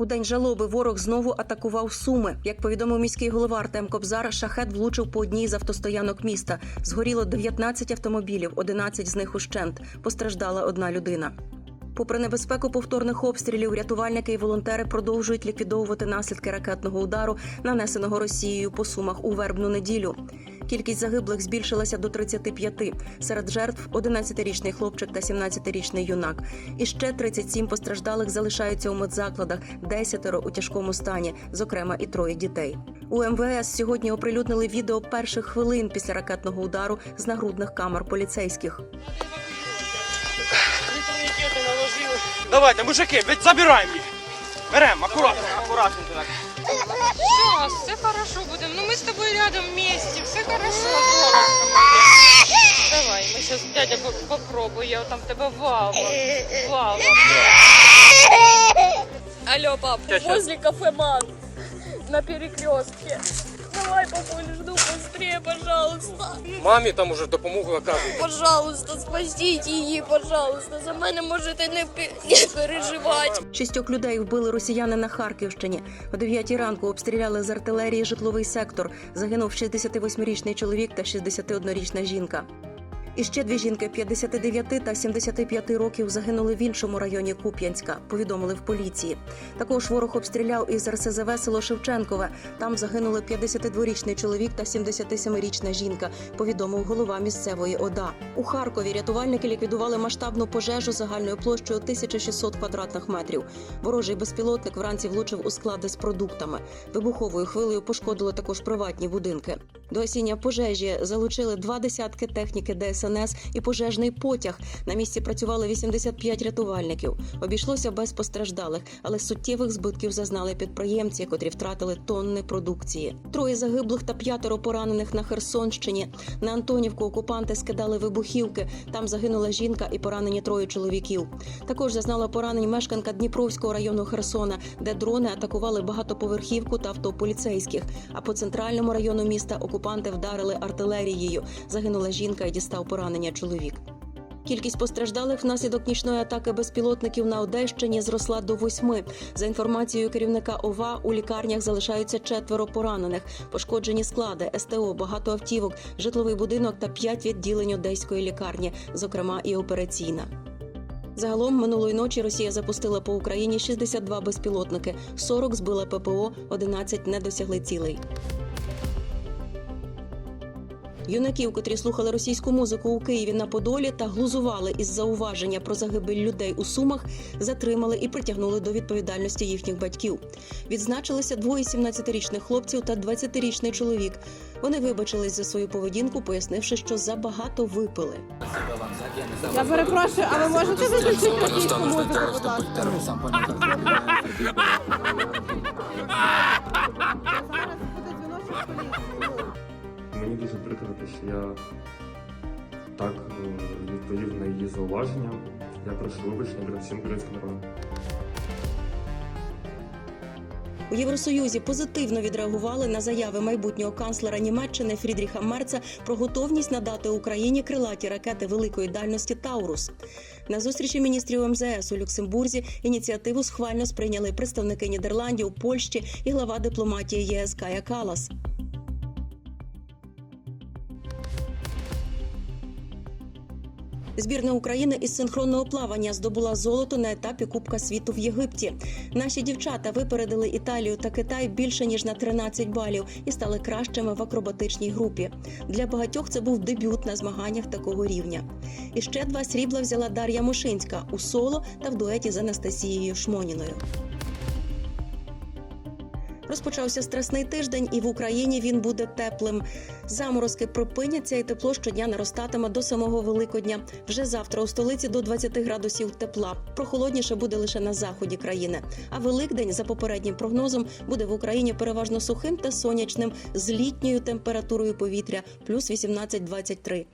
У день жалоби ворог знову атакував Суми. Як повідомив міський голова Артем Кобзар, шахет влучив по одній з автостоянок міста. Згоріло 19 автомобілів, 11 з них ущент. Постраждала одна людина. Попри небезпеку повторних обстрілів, рятувальники і волонтери продовжують ліквідовувати наслідки ракетного удару, нанесеного Росією по сумах у вербну неділю. Кількість загиблих збільшилася до 35. Серед жертв 11-річний хлопчик та 17-річний юнак. І ще 37 постраждалих залишаються у медзакладах, 10 у тяжкому стані, зокрема і троє дітей. У МВС сьогодні оприлюднили відео перших хвилин після ракетного удару з нагрудних камер поліцейських. Наложили. Давайте, мужики, забираємо їх. Беремо, акуратно. Аккуратненько так. Сейчас, все хорошо будем. Ну мы с тобой рядом вместе, все хорошо. Давай, мы сейчас дядя по- попробуй, я там тебе валом. Валом. Алло, пап, Чё, чё? возле кафе Ман на перекрестке. Давай, папуль, жду быстрее, пожалуйста. Мамі там уже допомогу оказують. Пожалуйста, спасіть її, пожалуйста. За мене можете не, не переживати. Шістьох людей вбили росіяни на Харківщині. О 9 ранку обстріляли з артилерії житловий сектор. Загинув 68-річний чоловік та 61-річна жінка. І ще дві жінки 59 та 75 років загинули в іншому районі Куп'янська. Повідомили в поліції. Також ворог обстріляв із РСЗВ село Шевченкове. Там загинули 52-річний чоловік та 77-річна жінка. Повідомив голова місцевої ОДА. У Харкові рятувальники ліквідували масштабну пожежу загальною площею 1600 квадратних метрів. Ворожий безпілотник вранці влучив у склади з продуктами. Вибуховою хвилею пошкодило також приватні будинки. До осіння пожежі залучили два десятки техніки ДСНС і пожежний потяг. На місці працювали 85 рятувальників. Обійшлося без постраждалих, але суттєвих збитків зазнали підприємці, котрі втратили тонни продукції. Троє загиблих та п'ятеро поранених на Херсонщині. На Антонівку окупанти скидали вибухівки. Там загинула жінка і поранені троє чоловіків. Також зазнала поранень мешканка Дніпровського району Херсона, де дрони атакували багатоповерхівку та авто поліцейських. А по центральному району міста окупанти вдарили артилерією. Загинула жінка і дістав поранення чоловік. Кількість постраждалих внаслідок нічної атаки безпілотників на Одещині зросла до восьми. За інформацією керівника ОВА, у лікарнях залишаються четверо поранених, пошкоджені склади, СТО, багато автівок, житловий будинок та п'ять відділень одеської лікарні, зокрема і операційна. Загалом минулої ночі Росія запустила по Україні 62 безпілотники, 40 збила ППО, 11 не досягли цілей. Юнаків, котрі слухали російську музику у Києві на Подолі та глузували із зауваження про загибель людей у Сумах, затримали і притягнули до відповідальності їхніх батьків. Відзначилися двоє 17-річних хлопців та 20-річний чоловік. Вони вибачились за свою поведінку, пояснивши, що забагато випили. Я перепрошую, а ви можете виключити російську музику? Що я так е, відповів на її зауваження. Я прошу вибачення перед всім українським народом. У Євросоюзі позитивно відреагували на заяви майбутнього канцлера Німеччини Фрідріха Мерца про готовність надати Україні крилаті ракети великої дальності Таурус. На зустрічі міністрів МЗС у Люксембурзі ініціативу схвально сприйняли представники Нідерландів, Польщі і глава дипломатії ЄС Кая Калас. Збірна України із синхронного плавання здобула золото на етапі Кубка світу в Єгипті. Наші дівчата випередили Італію та Китай більше ніж на 13 балів і стали кращими в акробатичній групі. Для багатьох це був дебют на змаганнях такого рівня. І ще два срібла взяла Дар'я Мошинська у соло та в дуеті з Анастасією Шмоніною. Розпочався страсний тиждень, і в Україні він буде теплим. Заморозки припиняться, і тепло щодня наростатиме до самого Великодня. Вже завтра у столиці до 20 градусів тепла. Прохолодніше буде лише на заході країни. А Великдень, за попереднім прогнозом, буде в Україні переважно сухим та сонячним з літньою температурою повітря плюс 18-23.